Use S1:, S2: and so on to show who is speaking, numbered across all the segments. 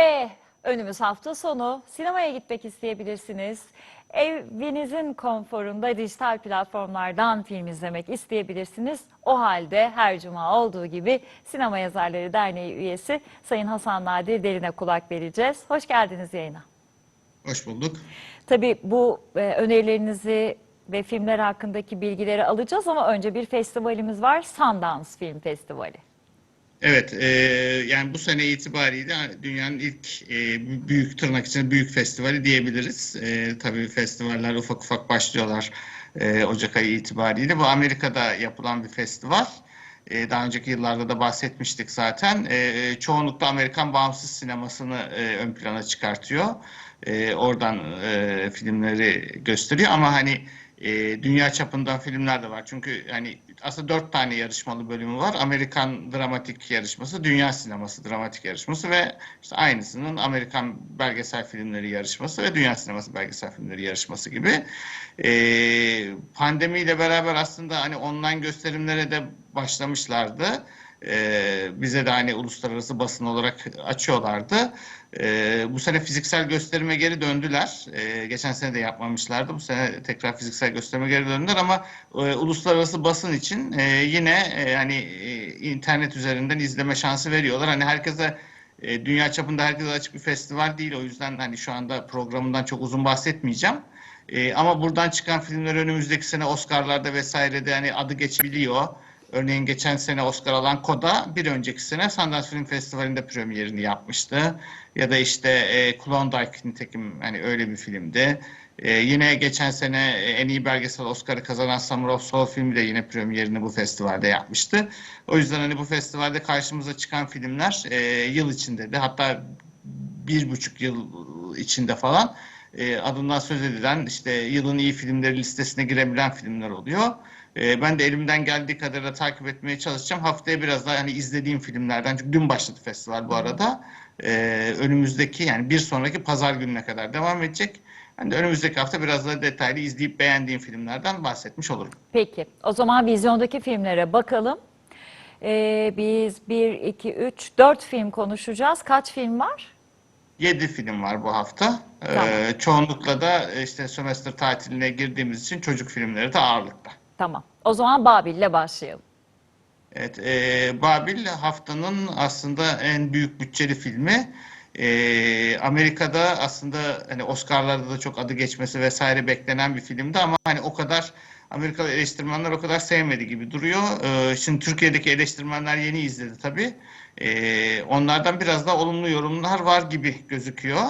S1: Ve önümüz hafta sonu sinemaya gitmek isteyebilirsiniz. Evinizin konforunda dijital platformlardan film izlemek isteyebilirsiniz. O halde her cuma olduğu gibi Sinema Yazarları Derneği üyesi Sayın Hasan Nadir Derin'e kulak vereceğiz. Hoş geldiniz yayına.
S2: Hoş bulduk.
S1: Tabii bu e, önerilerinizi ve filmler hakkındaki bilgileri alacağız ama önce bir festivalimiz var. Sundance Film Festivali.
S2: Evet, e, yani bu sene itibariyle dünyanın ilk e, büyük tırnak içinde büyük festivali diyebiliriz. E, tabii festivaller ufak ufak başlıyorlar e, Ocak ayı itibariyle. Bu Amerika'da yapılan bir festival. E, daha önceki yıllarda da bahsetmiştik zaten. E, çoğunlukla Amerikan bağımsız sinemasını e, ön plana çıkartıyor. E, oradan e, filmleri gösteriyor ama hani e, dünya çapında filmler de var. Çünkü hani aslında dört tane yarışmalı bölümü var. Amerikan dramatik yarışması, dünya sineması dramatik yarışması ve işte aynısının Amerikan belgesel filmleri yarışması ve dünya sineması belgesel filmleri yarışması gibi. E, pandemiyle beraber aslında hani online gösterimlere de başlamışlardı. Ee, bize de hani uluslararası basın olarak açıyorlardı. Ee, bu sene fiziksel gösterime geri döndüler. Ee, geçen sene de yapmamışlardı. Bu sene tekrar fiziksel gösterime geri döndüler ama e, uluslararası basın için e, yine e, hani e, internet üzerinden izleme şansı veriyorlar. Hani herkese e, dünya çapında herkese açık bir festival değil. O yüzden hani şu anda programından çok uzun bahsetmeyeceğim. E, ama buradan çıkan filmler önümüzdeki sene Oscar'larda vesairede hani adı geçebiliyor. Örneğin geçen sene Oscar alan Koda bir önceki sene Sundance Film Festivali'nde premierini yapmıştı. Ya da işte e, Klondike nitekim hani öyle bir filmdi. E, yine geçen sene en iyi belgesel Oscar'ı kazanan Summer of Soul filmi de yine premierini bu festivalde yapmıştı. O yüzden hani bu festivalde karşımıza çıkan filmler e, yıl içinde de hatta bir buçuk yıl içinde falan e, adından söz edilen işte yılın iyi filmleri listesine girebilen filmler oluyor. E, ben de elimden geldiği kadarıyla takip etmeye çalışacağım. Haftaya biraz daha hani izlediğim filmlerden çünkü dün başladı festival bu arada. E, önümüzdeki yani bir sonraki pazar gününe kadar devam edecek. Ben de önümüzdeki hafta biraz daha detaylı izleyip beğendiğim filmlerden bahsetmiş olurum.
S1: Peki o zaman vizyondaki filmlere bakalım. Ee, biz 1, 2, 3, 4 film konuşacağız. Kaç film var?
S2: 7 film var bu hafta.
S1: Tamam.
S2: Ee, çoğunlukla da işte sömestr tatiline girdiğimiz için çocuk filmleri de ağırlıkta.
S1: Tamam. O zaman Babil'le başlayalım.
S2: Evet, e, Babil haftanın aslında en büyük bütçeli filmi. E, Amerika'da aslında hani Oscar'larda da çok adı geçmesi vesaire beklenen bir filmdi ama hani o kadar Amerikalı eleştirmenler o kadar sevmedi gibi duruyor. E, şimdi Türkiye'deki eleştirmenler yeni izledi tabii. E, onlardan biraz daha olumlu yorumlar var gibi gözüküyor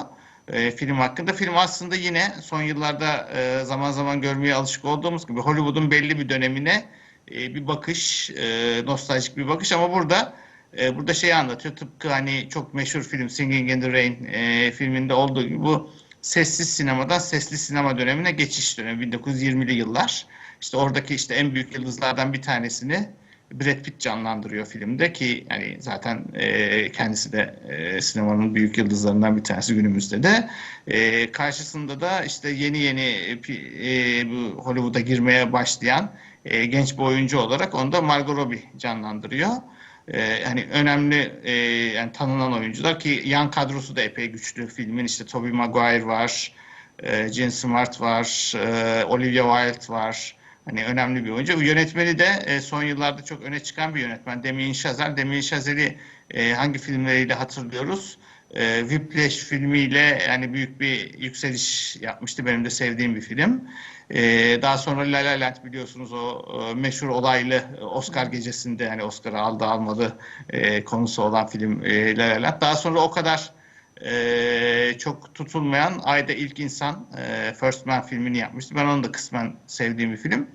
S2: e, film hakkında. Film aslında yine son yıllarda e, zaman zaman görmeye alışık olduğumuz gibi Hollywood'un belli bir dönemine e, bir bakış, e, nostaljik bir bakış ama burada e, burada şeyi anlatıyor. Tıpkı hani çok meşhur film Singing in the Rain e, filminde olduğu gibi bu sessiz sinemadan sesli sinema dönemine geçiş dönemi 1920'li yıllar. İşte oradaki işte en büyük yıldızlardan bir tanesini Brad Pitt canlandırıyor filmde ki yani zaten e, kendisi de e, sinemanın büyük yıldızlarından bir tanesi günümüzde de. E, karşısında da işte yeni yeni e, bu Hollywood'a girmeye başlayan e, genç bir oyuncu olarak onu da Margot Robbie canlandırıyor. E, hani önemli e, yani tanınan oyuncular ki yan kadrosu da epey güçlü filmin işte Tobey Maguire var, e, Jean Smart var, e, Olivia Wilde var. Hani önemli bir oyuncu. Yönetmeni de e, son yıllarda çok öne çıkan bir yönetmen. Damien Chazelle. Damien Chazelle'i e, hangi filmleriyle hatırlıyoruz? E, Whiplash filmiyle yani büyük bir yükseliş yapmıştı. Benim de sevdiğim bir film. E, daha sonra La La Land biliyorsunuz o e, meşhur olaylı Oscar gecesinde hani Oscar'ı aldı almadı e, konusu olan film e, La La Land. Daha sonra o kadar e, çok tutulmayan Ayda İlk İnsan e, First Man filmini yapmıştı. Ben onu da kısmen sevdiğim bir film.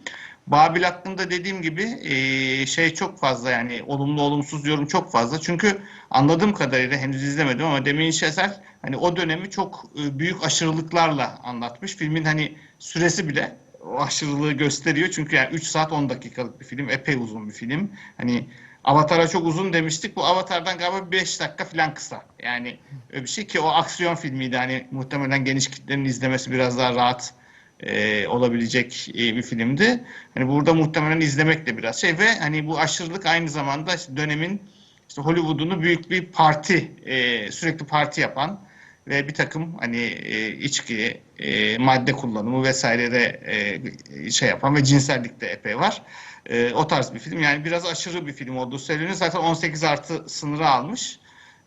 S2: Babil hakkında dediğim gibi e, şey çok fazla yani olumlu olumsuz yorum çok fazla. Çünkü anladığım kadarıyla henüz izlemedim ama Demin Şeser hani o dönemi çok e, büyük aşırılıklarla anlatmış. Filmin hani süresi bile o aşırılığı gösteriyor. Çünkü yani 3 saat 10 dakikalık bir film. Epey uzun bir film. Hani Avatar'a çok uzun demiştik. Bu Avatar'dan galiba 5 dakika falan kısa. Yani öyle bir şey ki o aksiyon filmiydi. Hani muhtemelen geniş kitlenin izlemesi biraz daha rahat e, olabilecek e, bir filmdi. Hani burada muhtemelen izlemek de biraz şey ve hani bu aşırılık aynı zamanda işte dönemin işte Hollywood'unu büyük bir parti, e, sürekli parti yapan ve bir takım hani e, içki, e, madde kullanımı vesaire de e, şey yapan ve cinsellik de epey var. E, o tarz bir film. Yani biraz aşırı bir film olduğu söyleniyor. Zaten 18 artı sınırı almış.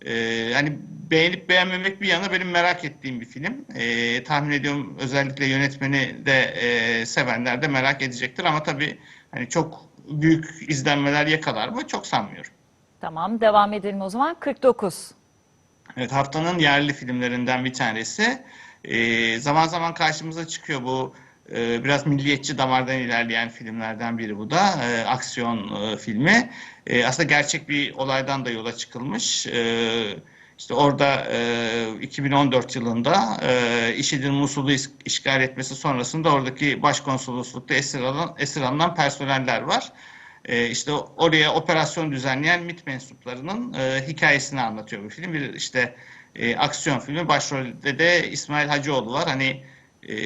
S2: E, yani beğenip beğenmemek bir yana benim merak ettiğim bir film. E, tahmin ediyorum özellikle yönetmeni de e, sevenler de merak edecektir ama tabii hani çok büyük izlenmeler yakalar mı çok sanmıyorum.
S1: Tamam devam edelim o zaman. 49.
S2: Evet haftanın yerli filmlerinden bir tanesi. Ee, zaman zaman karşımıza çıkıyor bu e, biraz milliyetçi damardan ilerleyen filmlerden biri bu da e, aksiyon e, filmi. E, aslında gerçek bir olaydan da yola çıkılmış. E, işte orada e, 2014 yılında e, IŞİD'in Musul'u işgal etmesi sonrasında oradaki başkonsoloslukta esir, alan, esir alınan personeller var. E, işte oraya operasyon düzenleyen MİT mensuplarının e, hikayesini anlatıyor bu film. Bir işte e, aksiyon filmi. Başrolde de İsmail Hacıoğlu var. Hani e,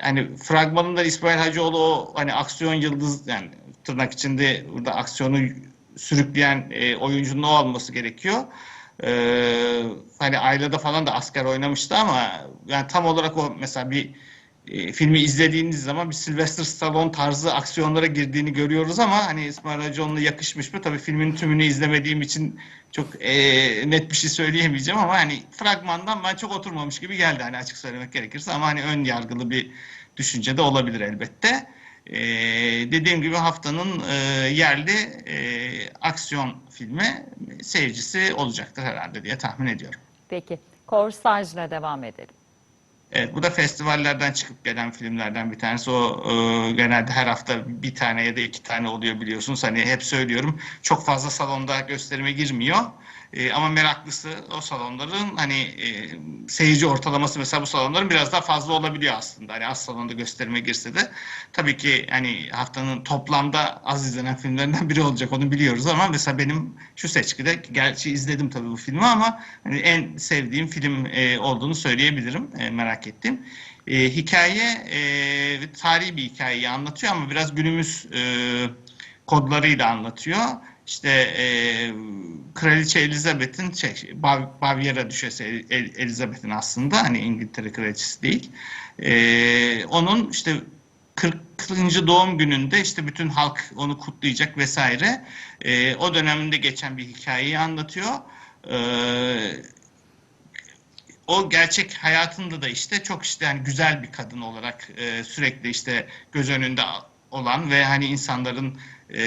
S2: hani fragmanında İsmail Hacıoğlu o hani aksiyon yıldız yani tırnak içinde burada aksiyonu sürükleyen e, oyuncunun o olması gerekiyor. E, hani ailede falan da asker oynamıştı ama yani tam olarak o mesela bir e, filmi izlediğiniz zaman bir Sylvester Stallone tarzı aksiyonlara girdiğini görüyoruz ama hani İsmail Hacıoğlu'na yakışmış mı? Tabii filmin tümünü izlemediğim için çok e, net bir şey söyleyemeyeceğim ama hani fragmandan ben çok oturmamış gibi geldi hani açık söylemek gerekirse ama hani ön yargılı bir düşünce de olabilir elbette. E, dediğim gibi haftanın e, yerli e, aksiyon filmi seyircisi olacaktır herhalde diye tahmin ediyorum.
S1: Peki. Korsaj'la devam edelim.
S2: Evet, bu da festivallerden çıkıp gelen filmlerden bir tanesi. O e, genelde her hafta bir tane ya da iki tane oluyor biliyorsunuz. Hani hep söylüyorum çok fazla salonda gösterime girmiyor. E, ama meraklısı o salonların hani e, seyirci ortalaması mesela bu salonların biraz daha fazla olabiliyor aslında. Hani az salonda gösterime girse de tabii ki hani haftanın toplamda az izlenen filmlerinden biri olacak onu biliyoruz ama mesela benim şu seçkide gerçi izledim tabii bu filmi ama hani en sevdiğim film e, olduğunu söyleyebilirim. E, merak ettim. E, hikaye e, tarihi bir hikayeyi anlatıyor ama biraz günümüz e, kodlarıyla anlatıyor. İşte e, Kraliçe Elizabeth'in şey, Bav- Bavyera Düşesi El- El- Elizabeth'in aslında hani İngiltere Kraliçesi değil. E, onun işte 40. doğum gününde işte bütün halk onu kutlayacak vesaire. E, o döneminde geçen bir hikayeyi anlatıyor. E, o gerçek hayatında da işte çok işte hani güzel bir kadın olarak e, sürekli işte göz önünde olan ve hani insanların e,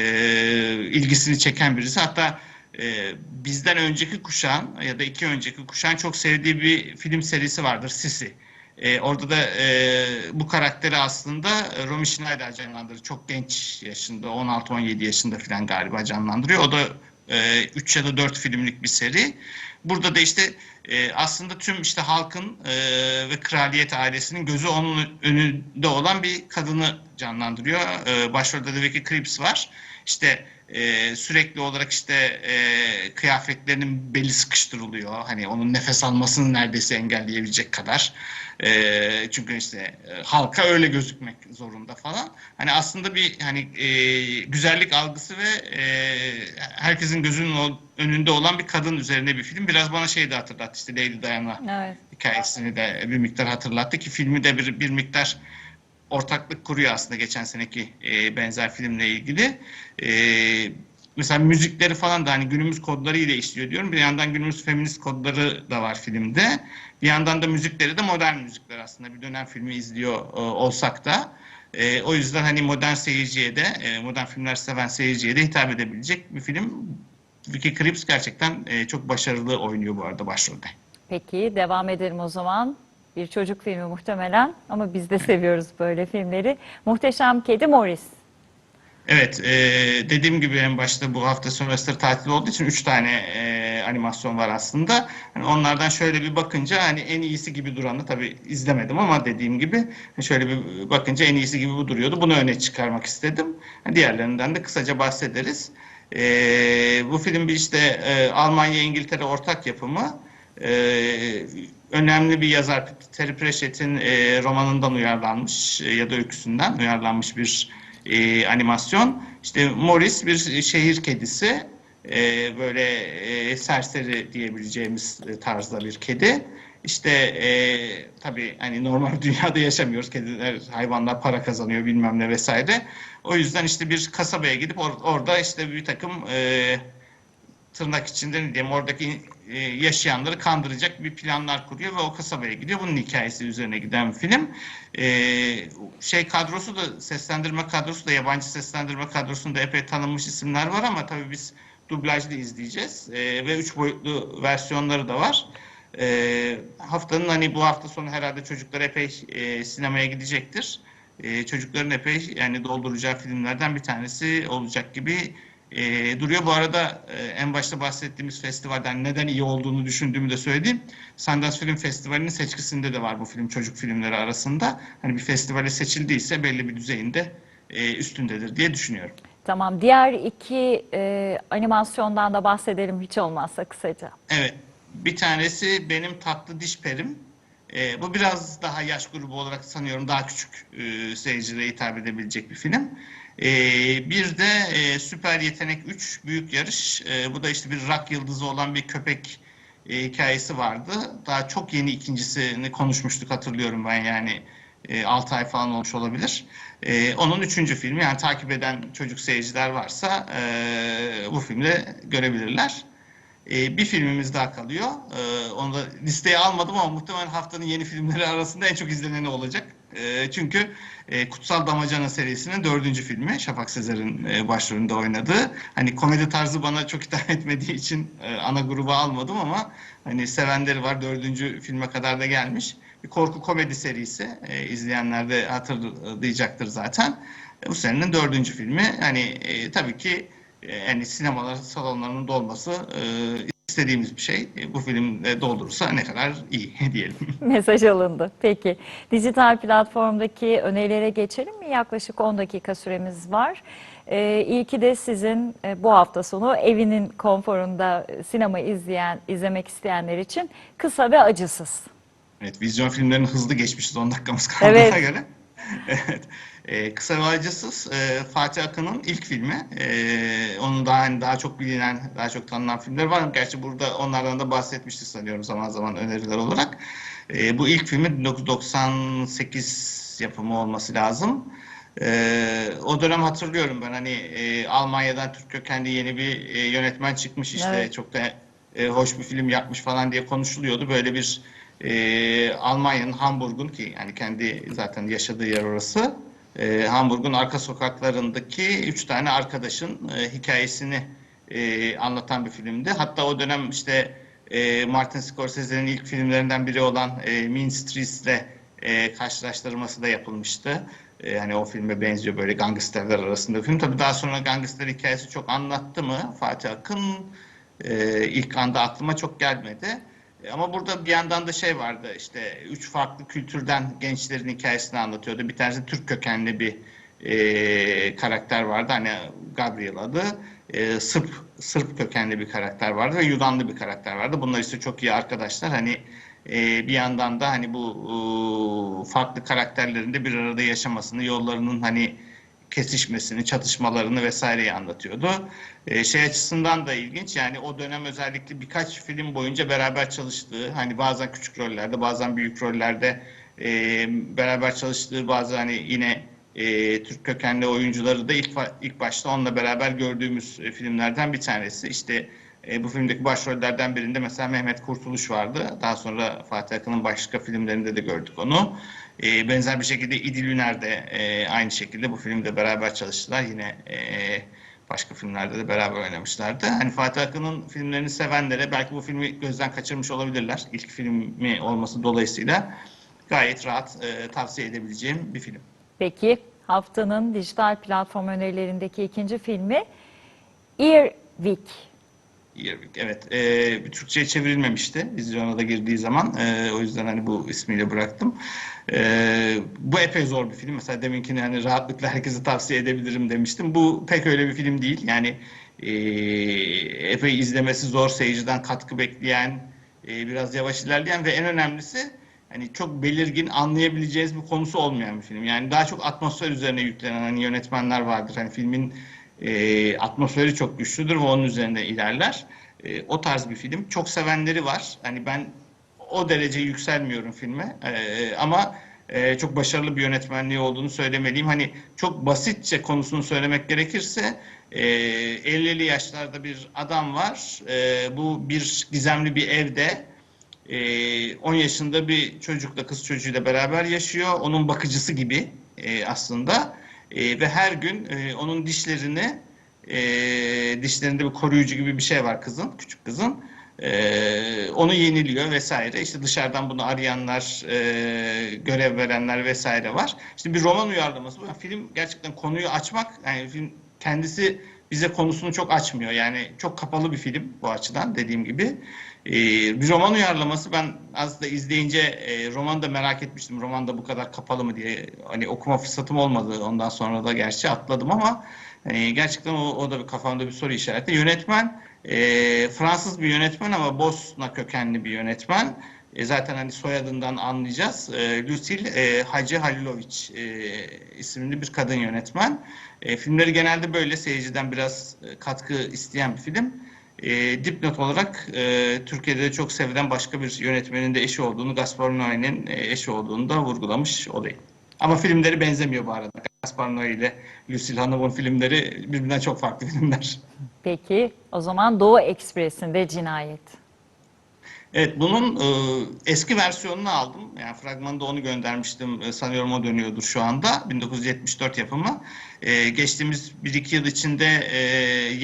S2: ilgisini çeken birisi. Hatta e, bizden önceki kuşağın ya da iki önceki kuşağın çok sevdiği bir film serisi vardır Sisi. E, orada da e, bu karakteri aslında Romy Schneider canlandırıyor. Çok genç yaşında 16-17 yaşında falan galiba canlandırıyor. O da 3 ya da 4 filmlik bir seri. Burada da işte e, aslında tüm işte halkın e, ve kraliyet ailesinin gözü onun önünde olan bir kadını canlandırıyor. E, başrolde de Vicky Krieps var. İşte e, sürekli olarak işte e, kıyafetlerinin beli sıkıştırılıyor. Hani onun nefes almasını neredeyse engelleyebilecek kadar. E, çünkü işte e, halka öyle gözükmek zorunda falan. Hani aslında bir hani e, güzellik algısı ve e, herkesin gözünün o- önünde olan bir kadın üzerine bir film. Biraz bana şey de hatırlattı işte Lady Diana
S1: Evet.
S2: hikayesini de bir miktar hatırlattı ki filmi de bir, bir miktar ortaklık kuruyor aslında geçen seneki e, benzer filmle ilgili. E, mesela müzikleri falan da hani günümüz kodları ile işliyor diyorum. Bir yandan günümüz feminist kodları da var filmde. Bir yandan da müzikleri de modern müzikler aslında. Bir dönem filmi izliyor e, olsak da. E, o yüzden hani modern seyirciye de, e, modern filmler seven seyirciye de hitap edebilecek bir film. Vicky Krieps gerçekten e, çok başarılı oynuyor bu arada başrolde.
S1: Peki devam edelim o zaman. Bir çocuk filmi muhtemelen ama biz de seviyoruz böyle filmleri. Muhteşem Kedi Morris.
S2: Evet, e, dediğim gibi en başta bu hafta sömestr tatili olduğu için 3 tane e, animasyon var aslında. Hani onlardan şöyle bir bakınca hani en iyisi gibi duranı tabii izlemedim ama dediğim gibi şöyle bir bakınca en iyisi gibi bu duruyordu. Bunu öne çıkarmak istedim. Hani Diğerlerinden de kısaca bahsederiz. E, bu film bir işte e, Almanya-İngiltere ortak yapımı. E, önemli bir yazar Terry Pratchett'in e, romanından uyarlanmış e, ya da öyküsünden uyarlanmış bir e, animasyon. İşte Morris bir şehir kedisi. e, böyle e, serseri diyebileceğimiz tarzda bir kedi. İşte e, tabii hani normal dünyada yaşamıyoruz. Kediler, hayvanlar para kazanıyor bilmem ne vesaire. O yüzden işte bir kasabaya gidip or- orada işte bir takım e, tırnak içinde ne diyeyim oradaki e, yaşayanları kandıracak bir planlar kuruyor ve o kasabaya gidiyor. Bunun hikayesi üzerine giden bir film. E, şey kadrosu da seslendirme kadrosu da yabancı seslendirme kadrosunda epey tanınmış isimler var ama tabii biz dublajlı izleyeceğiz. E, ve üç boyutlu versiyonları da var. E, haftanın hani bu hafta sonu herhalde çocuklar epey e, sinemaya gidecektir. E, çocukların epey yani dolduracağı filmlerden bir tanesi olacak gibi e, duruyor. Bu arada e, en başta bahsettiğimiz festivalden neden iyi olduğunu düşündüğümü de söyleyeyim. Sundance Film Festivali'nin seçkisinde de var bu film çocuk filmleri arasında. Hani bir festivale seçildiyse belli bir düzeyinde e, üstündedir diye düşünüyorum.
S1: Tamam. Diğer iki e, animasyondan da bahsedelim hiç olmazsa kısaca.
S2: Evet. Bir tanesi benim tatlı diş perim. Ee, bu biraz daha yaş grubu olarak sanıyorum daha küçük e, seyircilere hitap edebilecek bir film. Ee, bir de e, Süper Yetenek 3 Büyük Yarış. Ee, bu da işte bir rock yıldızı olan bir köpek e, hikayesi vardı. Daha çok yeni ikincisini konuşmuştuk hatırlıyorum ben yani. 6 ay falan olmuş olabilir. Ee, onun üçüncü filmi yani takip eden çocuk seyirciler varsa e, bu filmde görebilirler. Ee, bir filmimiz daha kalıyor. Ee, onu da listeye almadım ama muhtemelen haftanın yeni filmleri arasında en çok izleneni olacak. Ee, çünkü e, Kutsal Damacana serisinin dördüncü filmi. Şafak Sezer'in e, başrolünde oynadığı. Hani komedi tarzı bana çok hitap etmediği için e, ana gruba almadım ama hani sevenleri var. Dördüncü filme kadar da gelmiş. Bir korku komedi serisi. E, izleyenler de hatırlayacaktır zaten. E, bu senenin dördüncü filmi. Hani e, tabii ki e, yani sinemalar salonlarının dolması e, istediğimiz bir şey. E, bu film doldurursa ne kadar iyi diyelim.
S1: Mesaj alındı. Peki. Dijital platformdaki önerilere geçelim mi? Yaklaşık 10 dakika süremiz var. Ee, ilki de sizin e, bu hafta sonu evinin konforunda sinema izleyen, izlemek isteyenler için kısa ve acısız.
S2: Evet, vizyon filmlerini hızlı geçmişiz 10 dakikamız kaldığına
S1: Evet.
S2: göre. evet. Ee, Kısa ve Acısız e, Fatih Akın'ın ilk filmi. Ee, onun daha hani daha çok bilinen, daha çok tanınan filmler var. Gerçi burada onlardan da bahsetmiştik sanıyorum zaman zaman öneriler olarak. Ee, bu ilk filmi 1998 yapımı olması lazım. Ee, o dönem hatırlıyorum ben hani e, Almanya'dan Türk kökenli yeni bir e, yönetmen çıkmış işte
S1: Evet.
S2: çok da e, hoş bir film yapmış falan diye konuşuluyordu. Böyle bir e, Almanya'nın Hamburg'un ki yani kendi zaten yaşadığı yer orası. E, Hamburg'un arka sokaklarındaki üç tane arkadaşın e, hikayesini e, anlatan bir filmdi. Hatta o dönem işte e, Martin Scorsese'nin ilk filmlerinden biri olan e, Mean Streets'le e, karşılaştırması da yapılmıştı. E, yani o filme benziyor böyle gangsterler arasında film. Tabii daha sonra gangster hikayesi çok anlattı mı Fatih Akın e, ilk anda aklıma çok gelmedi. E, Ama burada bir yandan da şey vardı işte üç farklı kültürden gençlerin hikayesini anlatıyordu. Bir tanesi Türk kökenli bir e, karakter vardı hani Gabriel adı. E, Sırp Sırp kökenli bir karakter vardı ve Yunanlı bir karakter vardı. Bunlar işte çok iyi arkadaşlar. Hani e, bir yandan da hani bu e, farklı karakterlerin de bir arada yaşamasını, yollarının hani kesişmesini, çatışmalarını vesaireyi anlatıyordu. Ee, şey açısından da ilginç yani o dönem özellikle birkaç film boyunca beraber çalıştığı hani bazen küçük rollerde bazen büyük rollerde e, beraber çalıştığı bazı hani yine e, Türk kökenli oyuncuları da ilk ilk başta onunla beraber gördüğümüz e, filmlerden bir tanesi. İşte e, bu filmdeki başrollerden birinde mesela Mehmet Kurtuluş vardı. Daha sonra Fatih Akın'ın başka filmlerinde de gördük onu. E, benzer bir şekilde İdil Üner de e, aynı şekilde bu filmde beraber çalıştılar. Yine e, başka filmlerde de beraber oynamışlardı. Hani Fatih Akın'ın filmlerini sevenlere belki bu filmi gözden kaçırmış olabilirler. İlk filmi olması dolayısıyla gayet rahat e, tavsiye edebileceğim bir film.
S1: Peki haftanın dijital platform önerilerindeki ikinci filmi Earwig.
S2: Evet, e, Türkçe'ye çevrilmemişti vizyona da girdiği zaman. E, o yüzden hani bu ismiyle bıraktım. E, bu epey zor bir film. Mesela deminkini hani rahatlıkla herkese tavsiye edebilirim demiştim. Bu pek öyle bir film değil. Yani e, epey izlemesi zor, seyirciden katkı bekleyen, e, biraz yavaş ilerleyen ve en önemlisi hani çok belirgin anlayabileceğiz bir konusu olmayan bir film. Yani daha çok atmosfer üzerine yüklenen hani yönetmenler vardır. Hani filmin E, atmosferi çok güçlüdür ve onun üzerinde ilerler. E, o tarz bir film. Çok sevenleri var. Hani ben o derece yükselmiyorum filme. E, ama e, çok başarılı bir yönetmenliği olduğunu söylemeliyim. Hani çok basitçe konusunu söylemek gerekirse e, 50'li yaşlarda bir adam var. E, bu bir gizemli bir evde. E, 10 yaşında bir çocukla kız çocuğuyla beraber yaşıyor. Onun bakıcısı gibi e, aslında. E, ve her gün e, onun dişlerini e, dişlerinde bir koruyucu gibi bir şey var kızın, küçük kızın. E, onu yeniliyor vesaire. İşte dışarıdan bunu arayanlar, e, görev verenler vesaire var. İşte bir roman uyarlaması bu. Yani film gerçekten konuyu açmak, yani film kendisi bize konusunu çok açmıyor. Yani çok kapalı bir film bu açıdan dediğim gibi. Ee, bir roman uyarlaması ben aslında izleyince e, romanı da merak etmiştim. Roman da bu kadar kapalı mı diye hani okuma fırsatım olmadı. Ondan sonra da gerçi atladım ama e, gerçekten o, o da bir kafamda bir soru işareti. Yönetmen e, Fransız bir yönetmen ama Bosna kökenli bir yönetmen. E, zaten hani soyadından anlayacağız. E, Lucille e, Hacı Halilovic e, isimli bir kadın yönetmen. E, filmleri genelde böyle seyirciden biraz e, katkı isteyen bir film. E, dipnot olarak e, Türkiye'de de çok sevilen başka bir yönetmenin de eşi olduğunu, Gaspar Noé'nin e, eşi olduğunu da vurgulamış olayım. Ama filmleri benzemiyor bu arada. Gaspar Noé ile Lucille Hanım'ın filmleri birbirinden çok farklı filmler.
S1: Peki o zaman Doğu Ekspresi'nde cinayet.
S2: Evet, bunun e, eski versiyonunu aldım. Yani fragmanında onu göndermiştim. E, sanıyorum o dönüyordur şu anda. 1974 yapımı. E, geçtiğimiz 1-2 yıl içinde e,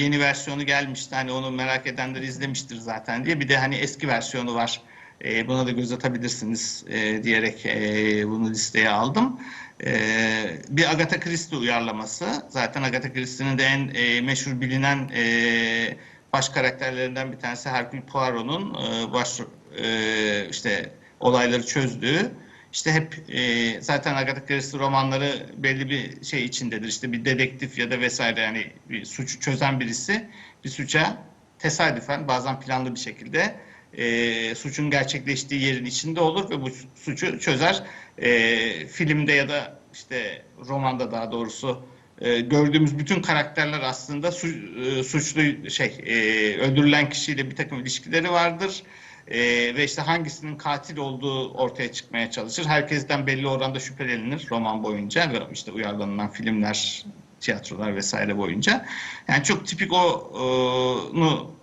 S2: yeni versiyonu gelmişti. Hani onu merak edenler izlemiştir zaten diye. Bir de hani eski versiyonu var. E, buna da göz atabilirsiniz e, diyerek e, bunu listeye aldım. E, bir Agatha Christie uyarlaması. Zaten Agatha Christie'nin de en e, meşhur bilinen e, baş karakterlerinden bir tanesi Hercule Poirot'un e, baş e, işte olayları çözdüğü işte hep e, zaten Agatha Christie romanları belli bir şey içindedir. İşte bir dedektif ya da vesaire yani bir suçu çözen birisi bir suça tesadüfen bazen planlı bir şekilde e, suçun gerçekleştiği yerin içinde olur ve bu suçu çözer. E, filmde ya da işte romanda daha doğrusu e, gördüğümüz bütün karakterler aslında su, e, suçlu şey e, öldürülen kişiyle bir takım ilişkileri vardır. E, ve işte hangisinin katil olduğu ortaya çıkmaya çalışır. Herkesten belli oranda şüphelenir roman boyunca ve işte uyarlanılan filmler, tiyatrolar vesaire boyunca. Yani çok tipik onu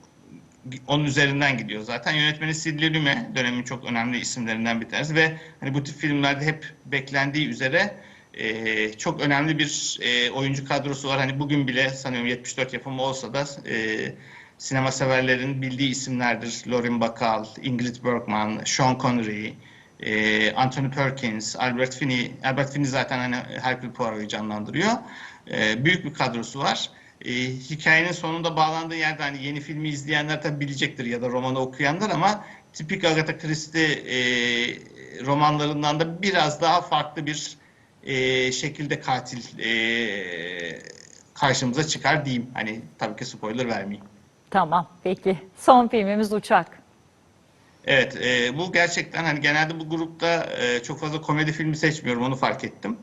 S2: onun üzerinden gidiyor zaten. Yönetmeni Sidney Lumet dönemin çok önemli isimlerinden bir tanesi ve hani bu tip filmlerde hep beklendiği üzere e, çok önemli bir e, oyuncu kadrosu var. Hani bugün bile sanıyorum 74 yapımı olsa da e, sinema severlerin bildiği isimlerdir. Lauren Bacall, Ingrid Bergman, Sean Connery, e, Anthony Perkins, Albert Finney. Albert Finney zaten hani Hercule Poirot'u canlandırıyor. E, büyük bir kadrosu var. E, hikayenin sonunda bağlandığı yerde hani yeni filmi izleyenler tabi bilecektir ya da romanı okuyanlar ama tipik Agatha Christie e, romanlarından da biraz daha farklı bir e, şekilde katil e, karşımıza çıkar diyeyim. Hani tabii ki spoiler vermeyeyim.
S1: Tamam peki. Son filmimiz Uçak.
S2: Evet, e, bu gerçekten hani genelde bu grupta e, çok fazla komedi filmi seçmiyorum onu fark ettim.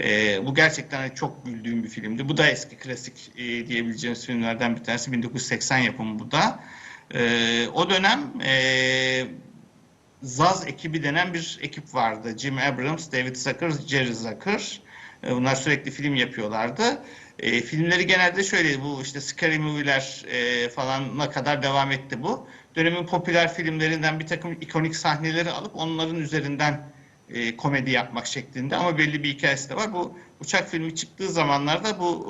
S2: E, bu gerçekten hani çok güldüğüm bir filmdi. Bu da eski klasik e, diyebileceğimiz filmlerden bir tanesi. 1980 yapımı bu da. E, o dönem e, Zaz ekibi denen bir ekip vardı. Jim Abrams, David Zucker, Jerry Zucker. E, bunlar sürekli film yapıyorlardı. E, filmleri genelde şöyle bu işte Scary Movie'ler e, falana kadar devam etti bu. Dönemin popüler filmlerinden bir takım ikonik sahneleri alıp onların üzerinden e, komedi yapmak şeklinde ama belli bir hikayesi de var. Bu uçak filmi çıktığı zamanlarda bu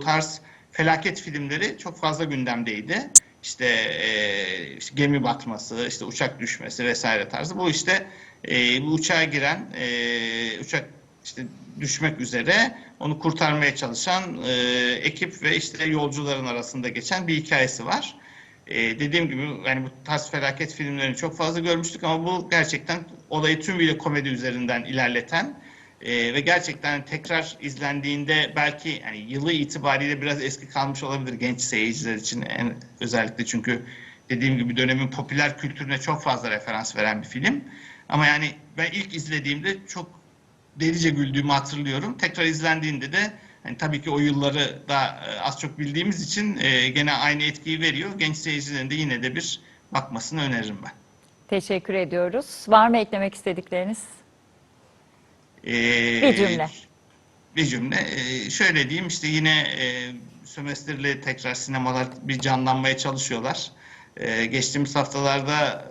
S2: e, tarz felaket filmleri çok fazla gündemdeydi. İşte, e, işte gemi batması, işte uçak düşmesi vesaire tarzı. Bu işte e, bu uçağa giren e, uçak işte düşmek üzere onu kurtarmaya çalışan e, ekip ve işte yolcuların arasında geçen bir hikayesi var. E, dediğim gibi yani bu tarz felaket filmlerini çok fazla görmüştük ama bu gerçekten olayı tümüyle komedi üzerinden ilerleten e, ve gerçekten tekrar izlendiğinde belki yani yılı itibariyle biraz eski kalmış olabilir genç seyirciler için en, özellikle çünkü dediğim gibi dönemin popüler kültürüne çok fazla referans veren bir film. Ama yani ben ilk izlediğimde çok delice güldüğümü hatırlıyorum. Tekrar izlendiğinde de Hani tabii ki o yılları da e, az çok bildiğimiz için e, gene aynı etkiyi veriyor. Genç seyircilerin de yine de bir bakmasını öneririm ben.
S1: Teşekkür ediyoruz. Var mı eklemek istedikleriniz?
S2: Ee,
S1: Bir cümle.
S2: Bir cümle. Ee, şöyle diyeyim işte yine e, tekrar sinemalar bir canlanmaya çalışıyorlar. Ee, geçtiğimiz haftalarda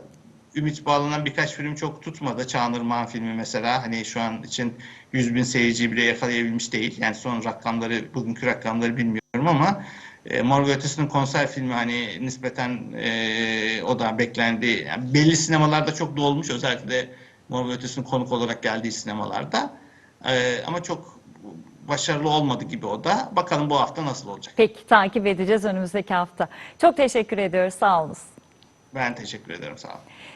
S2: ümit bağlanan birkaç film çok tutmadı. Çağınırman filmi mesela hani şu an için 100 bin seyirciyi bile yakalayabilmiş değil. Yani son rakamları, bugünkü rakamları bilmiyorum ama e, Mor ve Ötesi'nin konser filmi hani nispeten e, o da beklendi. Yani belli sinemalarda çok dolmuş özellikle Mor ve Ötesi'nin konuk olarak geldiği sinemalarda. E, ama çok başarılı olmadı gibi o da. Bakalım bu hafta nasıl olacak.
S1: Peki takip edeceğiz önümüzdeki hafta. Çok teşekkür ediyoruz. Sağ olunuz.
S2: Ben teşekkür ederim sağ olun.